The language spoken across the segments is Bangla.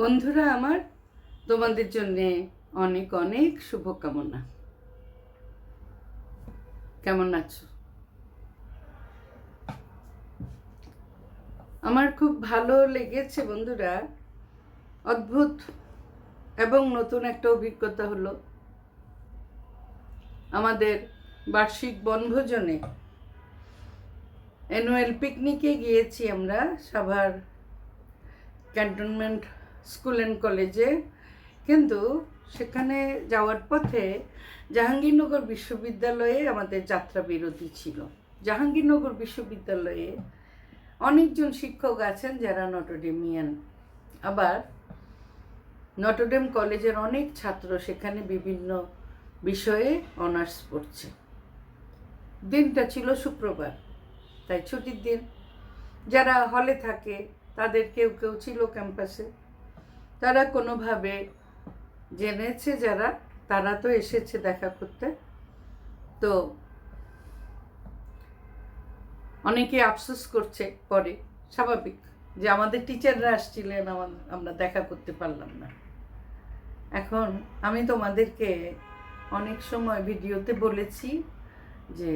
বন্ধুরা আমার, তোমাদের জন্যে অনেক অনেক শুভকামনা। কেমন আছো? আমার খুব ভালো লেগেছে বন্ধুরা। অদ্ভুত এবং নতুন একটা অভিজ্ঞতা হলো। আমাদের বার্ষিক বনভোজনে অ্যানুয়াল পিকনিকে গিয়েছি আমরা সাভার ক্যান্টনমেন্ট স্কুল অ্যান্ড কলেজে। কিন্তু সেখানে যাওয়ার পথে জাহাঙ্গীরনগর বিশ্ববিদ্যালয়ে আমাদের যাত্রা বিরতি ছিল। জাহাঙ্গীরনগর বিশ্ববিদ্যালয়ে অনেকজন শিক্ষক আছেন যারা নটোডেমিয়ান আবার নটোডেম কলেজের অনেক ছাত্র সেখানে বিভিন্ন বিষয়ে অনার্স পড়ছে। দিনটা ছিল শুক্রবার, তাই ছুটির দিন। যারা হলে থাকে, তাদের কেউ কেউ ছিল ক্যাম্পাসে। তারা কোনোভাবে জেনেছে যারা, তারা তো এসেছে দেখা করতে। তো অনেকে আফসোস করছে পরে, স্বাভাবিক, যে আমাদের টিচাররা আসছিলেন আমার আমরা দেখা করতে পারলাম না। এখন আমি তোমাদেরকে অনেক সময় ভিডিওতে বলেছি যে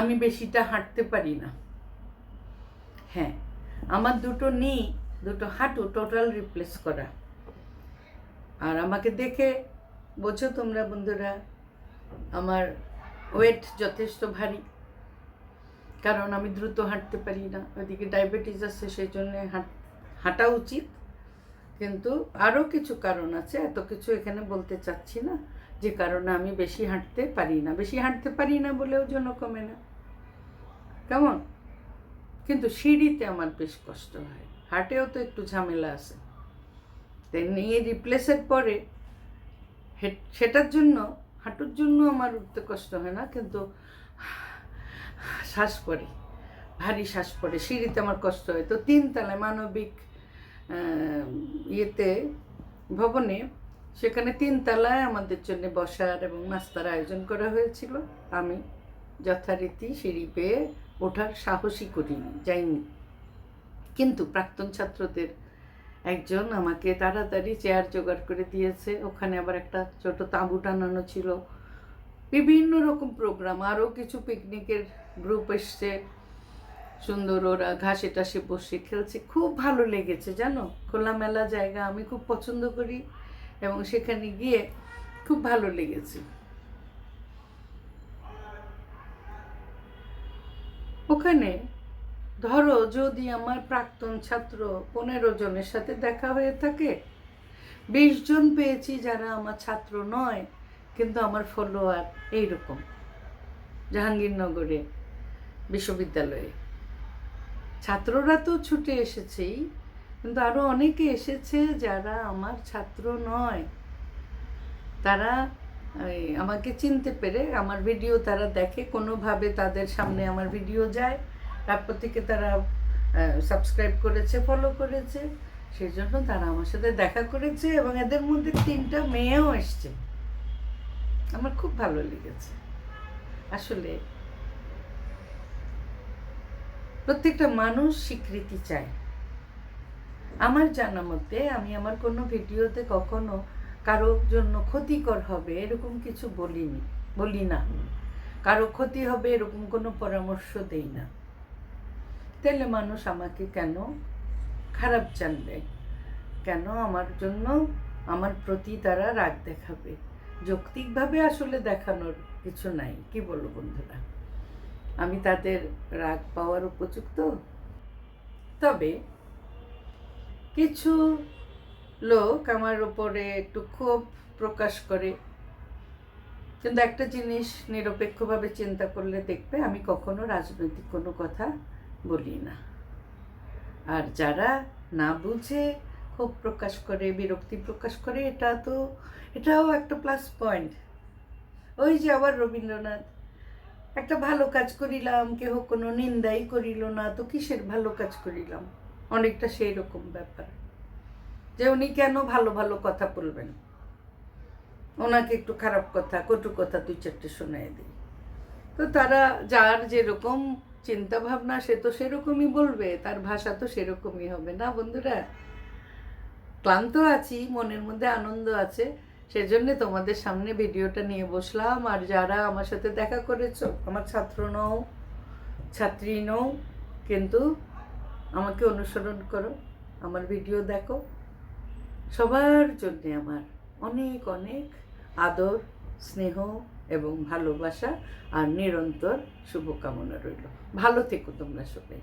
আমি বেশিটা হাঁটতে পারি না। হ্যাঁ আমার দুটো নি দুটো হাঁটু টোটাল রিপ্লেস করা। আর আমাকে দেখে, বোঝো তোমরা বন্ধুরা, আমার ওয়েট যথেষ্ট ভারী। কারণ আমি দ্রুত হাঁটতে পারি না। ওইদিকে ডায়াবেটিস আছে সেই জন্যে হাঁট উচিত। কিন্তু আরও কিছু কারণ আছে, এত কিছু এখানে বলতে চাচ্ছি না, যে কারণে আমি বেশি হাঁটতে পারি না। বেশি হাঁটতে পারি না বলেও জন্য কমে না। কেমন? কিন্তু সিঁড়িতে আমার বেশ কষ্ট হয়। হার্টেও তো একটু ঝামেলা আছে। তাই নিয়ে রিপ্লেসের পরে সেটার জন্য, হাঁটুর জন্য আমার উঠতে কষ্ট হয় না, কিন্তু শ্বাস পড়ে, ভারী শ্বাস পড়ে, সিঁড়িতে আমার কষ্ট হয়। তো তিন তলায় মানবিক ইয়েতে, ভবনে সেখানে তিন তলায় আমাদের জন্য বসার এবং নাস্তার আয়োজন করা হয়েছিল। আমি যথারীতি সিঁড়ি পেয়ে ওঠার সাহসই করিনি, যাইনি। কিন্তু প্রাক্তন ছাত্রদের একজন আমাকে তাড়াতাড়ি চেয়ার জোগাড় করে দিয়েছে। ওখানে আবার একটা ছোট তাঁবু টানানো ছিল। বিভিন্ন রকম প্রোগ্রাম, আরও কিছু পিকনিকের গ্রুপ এসছে। সুন্দর ওরা ঘাসে টাসে বসে খেলছে। খুব ভালো লেগেছে, জানো? খোলামেলা জায়গা, আমি খুব পছন্দ করি এবং সেখানে গিয়ে খুব ভালো লেগেছে। ওখানে ধরো যদি আমার প্রাক্তন ছাত্র পনেরো জনের সাথে দেখা হয়ে থাকে, বিশ জন পেয়েছি যারা আমার ছাত্র নয়, কিন্তু আমার ফলোয়ার এইরকম, জাহাঙ্গীরনগরে বিশ্ববিদ্যালয়ে। ছাত্ররা তো ছুটে এসেছেই, কিন্তু আরও অনেকে এসেছে যারা আমার ছাত্র নয়। তারা আমাকে চিনতে পেরে, আমার ভিডিও তারা দেখে, কোনোভাবে তাদের সামনে আমার ভিডিও যায়। তারপর থেকে তারা সাবস্ক্রাইব করেছে ফলো করেছে। সেই জন্য তারা আমার সাথে দেখা করেছে এবং এদের মধ্যে তিনটা মেয়েও এসছে। আমার খুব ভালো লেগেছে। আসলে প্রত্যেকটা মানুষ স্বীকৃতি চায়। আমার জানা মতে আমি আমার কোনো ভিডিওতে কখনো কারও জন্য ক্ষতিকর হবে এরকম কিছু বলিনি, বলি না। কারও ক্ষতি হবে এরকম কোনো পরামর্শ দেই না। তাহলে মানুষ আমাকে কেন খারাপ জানবে? কেন আমার জন্য আমার প্রতি তারা রাগ দেখাবে? যৌক্তিকভাবে আসলে দেখানোর কিছু নাই। কি বলব বন্ধুরা? আমি তাদের রাগ পাওয়ার উপযুক্ত? তবে কিছু লোক আমার ওপরে একটু ক্ষোভ প্রকাশ করে। কিন্তু একটা জিনিস নিরপেক্ষভাবে চিন্তা করলে দেখবে, আমি কখনো রাজনৈতিক কোনো কথা বলি না। আর যারা না বুঝে ক্ষোভ প্রকাশ করে, বিরক্তি প্রকাশ করে, এটা তো, এটাও একটা প্লাস পয়েন্ট ওই যে আবার রবীন্দ্রনাথ, একটা ভালো কাজ করিলাম, কেহ কোনো নিন্দাই করিল না, তো কিসের ভালো কাজ করিলাম? অনেকটা সেই রকম ব্যাপার। যে উনি কেন ভালো ভালো কথা বলবেন? ওনাকে একটু খারাপ কথা, কটু কথা দুই চারটে শোনায় দিই। তো তারা যার যেরকম চিন্তা ভাবনা সে তো সেরকমই বলবে, তার ভাষা তো সেরকমই হবে। না বন্ধুরা? ক্লান্ত আছি, মনের মধ্যে আনন্দ আছে। সেজন্য তোমাদের সামনে ভিডিওটা নিয়ে বসলাম। আর যারা আমার সাথে দেখা করেছ, আমার ছাত্র নও, ছাত্রী নও, কিন্তু আমাকে অনুসরণ করো, আমার ভিডিও দেখো। সবার জন্যে আমার অনেক অনেক আদর, স্নেহ এবং ভালোবাসা আর নিরন্তর শুভকামনা রইল। ভালো থেকো তোমরা সবাই।